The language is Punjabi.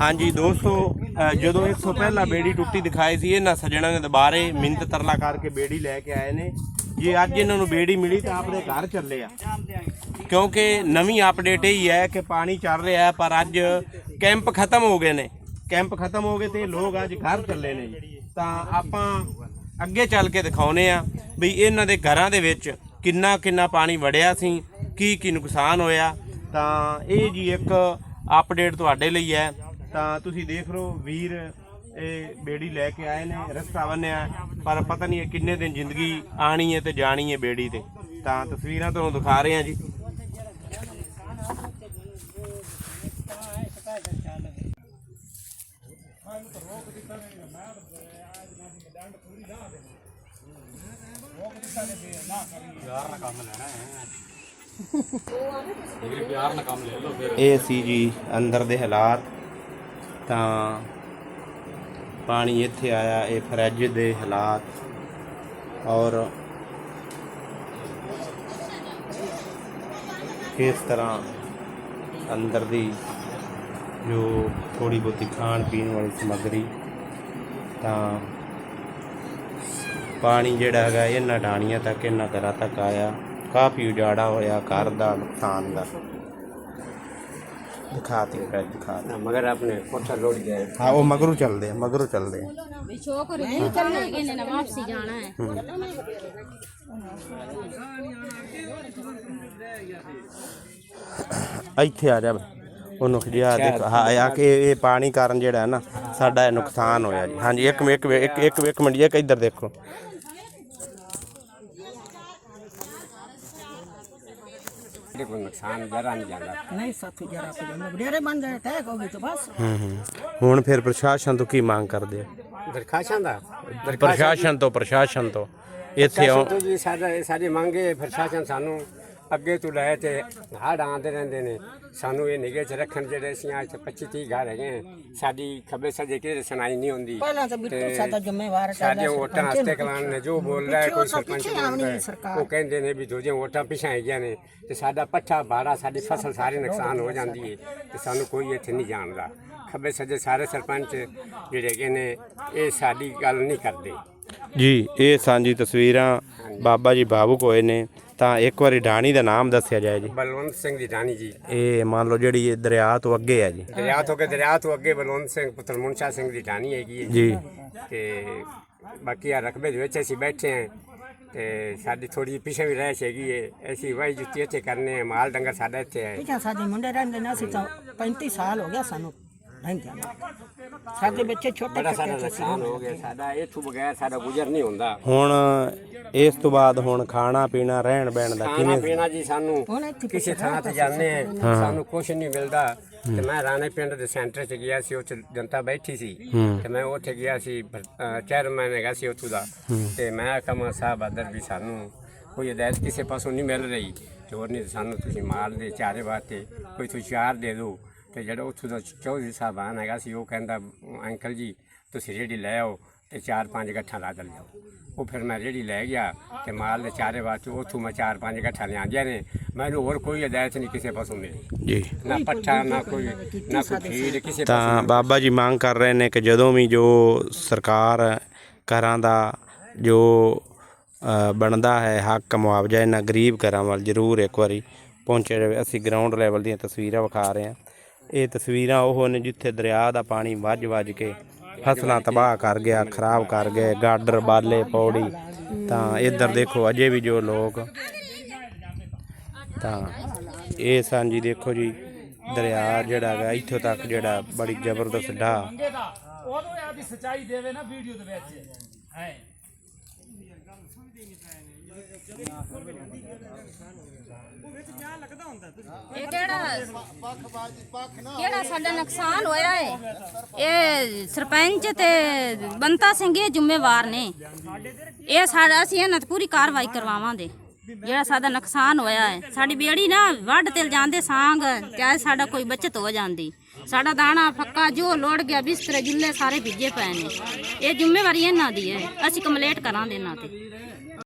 ਹਾਂਜੀ ਦੋਸਤੋ ਅ, ਜਦੋਂ ਇਸ ਤੋਂ ਪਹਿਲਾਂ ਬੇੜੀ ਟੁੱਟੀ ਦਿਖਾਈ ਸੀ ਇਹਨਾਂ ਸੱਜਣਾ ਨੇ ਦੁਬਾਰੇ ਮਿੰਤ ਤਰਲਾ ਕਰਕੇ ਬੇੜੀ ਲੈ ਕੇ ਆਏ ਨੇ। ਜੇ ਅੱਜ ਇਹਨਾਂ ਨੂੰ ਬੇੜੀ ਮਿਲੀ ਤਾਂ ਆਪਣੇ ਘਰ ਚੱਲੇ ਆ। ਕਿਉਂਕਿ ਨਵੀਂ ਅਪਡੇਟ ਇਹ ਹੀ ਹੈ ਕਿ ਪਾਣੀ ਚੱਲ ਰਿਹਾ ਹੈ ਪਰ ਅੱਜ ਕੈਂਪ ਖਤਮ ਹੋ ਗਏ ਨੇ। ਕੈਂਪ ਖਤਮ ਹੋ ਗਏ ਤੇ ਲੋਕ ਅੱਜ ਘਰ ਚੱਲੇ ਨੇ ਜੀ। ਤਾਂ ਆਪਾਂ ਅੱਗੇ ਚੱਲ ਕੇ ਦਿਖਾਉਨੇ ਆ ਵੀ ਇਹਨਾਂ ਦੇ ਘਰਾਂ ਦੇ ਵਿੱਚ ਕਿੰਨਾ ਕਿੰਨਾ ਪਾਣੀ ਵੜਿਆ ਸੀ ਕੀ ਕੀ ਨੁਕਸਾਨ ਹੋਇਆ। ਤਾਂ ਇਹ ਜੀ ਇੱਕ ਅਪਡੇਟ ਤੁਹਾਡੇ ਲਈ ਹੈ। ਤਾਂ ਤੁਸੀਂ ਦੇਖ ਲਓ ਵੀਰ ਇਹ ਬੇੜੀ ਲੈ ਕੇ ਆਏ ਨੇ ਰਸਤਾ ਬੰਨਿਆ। ਪਰ ਪਤਾ ਨਹੀਂ ਇਹ ਕਿੰਨੇ ਦਿਨ ਜ਼ਿੰਦਗੀ ਆਣੀ ਹੈ ਤੇ ਜਾਣੀ ਹੈ ਬੇੜੀ ਤੇ। ਤਾਂ ਤਸਵੀਰਾਂ ਤੁਹਾਨੂੰ ਦਿਖਾ ਰਹੇ ਹਾਂ ਜੀ। ਇਹ ਸੀ ਜੀ ਅੰਦਰ ਦੇ ਹਾਲਾਤ ਤਾਂ ਪਾਣੀ ਇੱਥੇ ਆਇਆ, ਇਹ ਫਰਿੱਜ ਦੇ ਹਾਲਾਤ ਔਰ ਇਸ ਤਰ੍ਹਾਂ ਅੰਦਰ ਦੀ ਜੋ ਥੋੜੀ ਬਹੁਤੀ ਖਾਣ ਪੀਣ ਵਾਲੀ ਸਮੱਗਰੀ, ਤਾਂ ਪਾਣੀ ਜਿਹੜਾ ਹੈਗਾ, ਇਹਨਾਂ ਢਾਣੀਆਂ ਤੱਕ, ਇਹਨਾਂ ਘਰਾਂ ਤੱਕ ਆਇਆ। ਕਾਫੀ ਉਜਾੜਾ ਹੋਇਆ ਘਰ ਦਾ ਨੁਕਸਾਨ ਦਾ ਦਿਖਾਤੀ ਫਰਿੱਜ ਦਿਖਾਤੀ मगर आपने कोठा लौट गया है ਹਾਂ ਉਹ ਮਗਰੂ ਚੱਲਦੇ ਆ ਮਗਰੂ ਚੱਲਦੇ ਆ छोकर नहीं चलने गए ने वापसी जाना है ਇੱਥੇ ਆ ਜਾ ਬਈ। ਉਹਨੂੰ ਖਿਜਾ ਦੇਖ ਹਾਂ ਆ ਕਿ ਇਹ ਪਾਣੀ ਕਾਰਨ ਜਿਹੜਾ ਹੈ ਨਾ ਸਾਡਾ ਇਹ ਨੁਕਸਾਨ ਹੋਇਆ ਜੀ ਹਾਂਜੀ ਇੱਕ ਮਿੰਟ ਇੱਕ ਇੱਕ ਇੱਕ ਮਿੰਟ ਜੀ ਇੱਕ ਇੱਧਰ ਦੇਖੋ ये कोई नुकसान जरा नहीं जाता नहीं साथी जरा पे जब बडेरे बन जाए टैक होगी तो बस ਹੂੰ ਹੂੰ ਹੁਣ ਫਿਰ ਪ੍ਰਸ਼ਾਸਨ ਤੋਂ ਕੀ ਮੰਗ ਕਰਦੇ ਆ दरखाशां दा ਪ੍ਰਸ਼ਾਸਨ ਤੋਂ ਪ੍ਰਸ਼ਾਸਨ ਤੋਂ ਇੱਥੇ ਆਉ ਪ੍ਰਸ਼ਾਸਨ ਤੋਂ ਜੀ ਸਾਡਾ ਇਹ ਸਾਡੀ ਮੰਗ ਹੈ ਪ੍ਰਸ਼ਾਸਨ ਸਾਨੂੰ ਅੱਗੇ ਤੋਂ ਲੈ ਤੇ ਹੜ ਆਉਂਦੇ ਰਹਿੰਦੇ ਨੇ। ਸਾਨੂੰ ਇਹ ਨਿਗਾਹ 'ਚ ਰੱਖਣ ਜਿਹੜੇ ਅਸੀਂ ਅੱਜ 25 30 ਘਰ ਹੈਗੇ ਸਾਡੀ ਖੱਬੇ ਸੱਜੇ ਕਿਸੇ ਸੁਣਾਈ ਨਹੀਂ ਹੁੰਦੀ। ਪਹਿਲਾਂ ਤਾਂ ਬਿਲਕੁਲ ਸਾਡਾ ਜ਼ਿੰਮੇਵਾਰ ਸਾਡੇ ਵੋਟਾਂ ਵਾਸਤੇ ਕਲਾਨ ਨੇ ਜੋ ਬੋਲਦਾ ਹੈ ਕੋਈ ਸਰਪੰਚ ਉਹ ਕਹਿੰਦੇ ਨੇ ਵੀ ਦੂਜੇ ਵੋਟਾਂ ਪਿਛਾਂ ਹੈਗੀਆਂ ਨੇ ਤੇ ਸਾਡਾ ਪੱਠਾ ਬਾੜਾ ਸਾਡੀ ਫਸਲ ਸਾਰੇ ਨੁਕਸਾਨ ਹੋ ਜਾਂਦੀ ਹੈ ਤੇ ਸਾਨੂੰ ਕੋਈ ਇੱਥੇ ਨਹੀਂ ਜਾਣਦਾ। ਖੱਬੇ ਸੱਜੇ ਸਾਰੇ ਸਰਪੰਚ ਜਿਹੜੇ ਹੈਗੇ ਨੇ ਇਹ ਸਾਡੀ ਗੱਲ ਨਹੀਂ ਕਰਦੇ। ਜੀ ਇਹ ਸਾਂਝੀ ਤਸਵੀਰਾਂ ਬਾਬਾ ਜੀ ਭਾਵੁਕ ਹੋਏ ਨੇ। ਤਾਂ ਇੱਕ ਵਾਰੀ ਢਾਣੀ ਦਾ ਨਾਮ ਦੱਸਿਆ ਜਾਏ ਜੀ। ਬਲਵੰਤ ਸਿੰਘ ਦੀ ਰਾਣੀ ਜੀ। ਇਹ ਮੰਨ ਲਓ ਜਿਹੜੀ ਇਹ ਦਰਿਆ ਤੋਂ ਅੱਗੇ ਹੈ ਜੀ। ਦਰਿਆ ਤੋਂ ਕੇ ਦਰਿਆ ਤੋਂ ਅੱਗੇ ਬਲਵੰਤ ਸਿੰਘ ਪੁੱਤਰ ਮੁਨਸ਼ਾ ਸਿੰਘ ਦੀ ਰਾਣੀ ਹੈਗੀ ਹੈ ਜੀ। ਤੇ ਬਾਕੀ ਆ ਰਕਬੇ ਦੇ ਵਿੱਚ ਅਸੀਂ ਬੈਠੇ ਹਾਂ ਤੇ ਸਾਡੀ ਥੋੜੀ ਪਿੱਛੇ ਵੀ ਰਹਿ ਹੈਗੀ ਹੈ। ਅਸੀਂ ਵਾਈ ਜੁੱਤੀ ਇੱਥੇ ਕਰਨੇ ਆ ਮਾਲ ਡੰਗਰ ਸਾਡਾ ਇੱਥੇ ਹੈ। ਸਾਡੇ ਮੁੰਡੇ ਰਹਿੰਦੇ ਨੇ ਅਸੀਂ ਤਾਂ 35 ਸਾਲ ਹੋ ਗਿਆ ਸਾਨੂੰ ਰਹਿੰਦੇ ਸਾਡੇ ਬੱਚੇ ਛੋਟੇ ਬੜਾ ਸਾਡਾ ਛੋਟੇ ਨੁਕਸਾਨ ਹੋ ਗਿਆ ਸਾਡਾ ਇੱਥੋਂ ਬਗੈਰ ਸਾਡਾ ਗੁਜ਼ਰ ਨਹੀਂ ਹੁੰਦਾ। ਹੁਣ ਇਸ ਤੋਂ ਬਾਅਦ ਹੁਣ ਖਾਣਾ ਪੀਣਾ ਰਹਿਣ ਬਹਿਣ ਦਾ ਖਾਣਾ ਕਿਵੇਂ ਪੀਣਾ ਜੀ ਸਾਨੂੰ ਕਿਸੇ ਥਾਂ ਤੇ ਜਾਂਦੇ ਆ ਸਾਨੂੰ ਕੁਝ ਨਹੀਂ ਮਿਲਦਾ। ਤੇ ਮੈਂ ਰਾਣੇ ਪਿੰਡ ਦੇ ਸੈਂਟਰ 'ਚ ਗਿਆ ਸੀ ਉੱਥੇ ਜਨਤਾ ਬੈਠੀ ਸੀ। ਤੇ ਮੈਂ ਉੱਥੇ ਗਿਆ ਸੀ ਚੇਅਰਮੈਨ ਹੈਗਾ ਸੀ ਉੱਥੋਂ ਦਾ। ਤੇ ਮੈਂ ਆਖਾਂ ਸਾਹਿਬ ਅਦਰ ਵੀ ਸਾਨੂੰ ਕੋਈ ਹਦਾਇਤ ਕਿਸੇ ਪਾਸੋਂ ਨਹੀਂ ਮਿਲ ਰਹੀ। ਚੋਰ ਨਹੀਂ ਸਾਨੂੰ ਤੁਸੀਂ ਮਾਲ ਦੇ ਚਾਰੇ ਵਾਸਤੇ ਕੋਈ ਤੁਸੀਂ ਚਾਰ ਦੇ ਦਿਓ। ਤੇ ਜਿਹੜਾ ਉੱਥੋਂ ਦਾ ਚੌਧਰੀ ਸਾਹਿਬਾਨ ਹੈਗਾ ਸੀ ਉਹ ਕਹਿੰਦਾ ਅੰਕਲ ਜੀ ਤੁਸੀਂ ਰੇੜੀ ਲੈ ਆਓ ਤੇ ਚਾਰ ਪੰਜ ਗੱਠਾਂ ਲਾ ਕੇ ਲਿਆਓ ਉਹ ਫਿਰ ਮੈਂ ਰੇੜੀ ਲੈ ਗਿਆ ਤੇ ਮਾਲ ਦੇ ਚਾਰੇ ਵਾਸਤੇ ਉੱਥੋਂ ਮੈਂ ਚਾਰ ਪੰਜ ਗੱਠਾਂ ਲਿਆਂਦੀਆਂ ਨੇ। ਮੈਨੂੰ ਹੋਰ ਕੋਈ ਹਦਾਇਤ ਨਹੀਂ ਕਿਸੇ ਪਾਸੋਂ ਮਿਲੀ। ਜੀ। ਨਾ ਪੱਠਾ ਨਾ ਕੋਈ ਨਾ ਕੋਈ ਫੀਡ ਕਿਸੇ ਤਾਂ ਬਾਬਾ ਜੀ ਮੰਗ ਕਰ ਰਹੇ ਨੇ ਕਿ ਜਦੋਂ ਵੀ ਜੋ ਸਰਕਾਰ ਘਰਾਂ ਦਾ ਜੋ ਬਣਦਾ ਹੈ ਹੱਕ ਮੁਆਵਜ਼ਾ ਇਹਨਾਂ ਗਰੀਬ ਘਰਾਂ ਵੱਲ ਜ਼ਰੂਰ ਇੱਕ ਵਾਰੀ ਪਹੁੰਚੇ ਜਾਵੇ ਅਸੀਂ ਗਰਾਊਂਡ ਲੈਵਲ ਦੀਆਂ ਤਸਵੀਰਾਂ ਵਿਖਾ ਰਹੇ ਹਾਂ। ਇਹ ਤਸਵੀਰਾਂ ਉਹ ਨੇ ਜਿੱਥੇ ਦਰਿਆ ਦਾ ਪਾਣੀ ਵੱਜ ਵੱਜ ਕੇ ਫਸਲਾਂ ਤਬਾਹ ਕਰ ਗਿਆ, ਖਰਾਬ ਕਰ ਗਏ, ਗਾਡਰ, ਬਾਲੇ, ਪੌੜੀ। ਤਾਂ ਇੱਧਰ ਦੇਖੋ, ਅਜੇ ਵੀ ਜੋ ਲੋਕ ਤਾਂ ਇਹ ਸਾਂਝੀ ਦੇਖੋ ਜੀ, ਦਰਿਆ ਜਿਹੜਾ ਹੈਗਾ, ਇੱਥੋਂ ਤੱਕ ਜਿਹੜਾ ਬੜੀ ਜ਼ਬਰਦਸਤ ਢਾਹ। ਉਦੋਂ ਇਹ ਸਚਾਈ ਦੇਵੇ ਨਾ ਵੀਡੀਓ ਦੇ ਵਿੱਚ। ਹੈ। ਇਹ ਕਿਹੜਾ ਕਿਹੜਾ ਸਾਡਾ ਨੁਕਸਾਨ ਹੋਇਆ ਹੈ ਇਹ ਸਰਪੰਚ ਤੇ ਬੰਤਾ ਸਿੰਘ ਇਹ ਜ਼ਿੰਮੇਵਾਰ ਨੇ। ਇਹ ਸਾਡਾ ਅਸੀਂ ਇਹਨਾਂ ਤੇ ਪੂਰੀ ਕਾਰਵਾਈ ਕਰਵਾਵਾਂਗੇ। ਜਿਹੜਾ ਸਾਡਾ ਨੁਕਸਾਨ ਹੋਇਆ ਹੈ ਸਾਡੀ ਬੇੜੀ ਨਾ ਵੱਢ ਤੇ ਜਾਂਦੇ ਸਾਂਗ ਚਾਹੇ ਸਾਡਾ ਕੋਈ ਬਚਤ ਹੋ ਜਾਂਦੀ। ਸਾਡਾ ਦਾਣਾ ਫੱਕਾ ਜੋ ਲੋੜ ਗਿਆ, ਬਿਸਤਰੇ, ਜੁੱਲੇ ਸਾਰੇ ਭਿੱਜੇ ਪਏ ਨੇ। ਇਹ ਜ਼ਿੰਮੇਵਾਰੀ ਇਹਨਾਂ ਦੀ ਹੈ ਅਸੀਂ ਕੰਪਲੇਂਟ ਕਰਾਂਗੇ ਇਹਨਾਂ ਤੇ।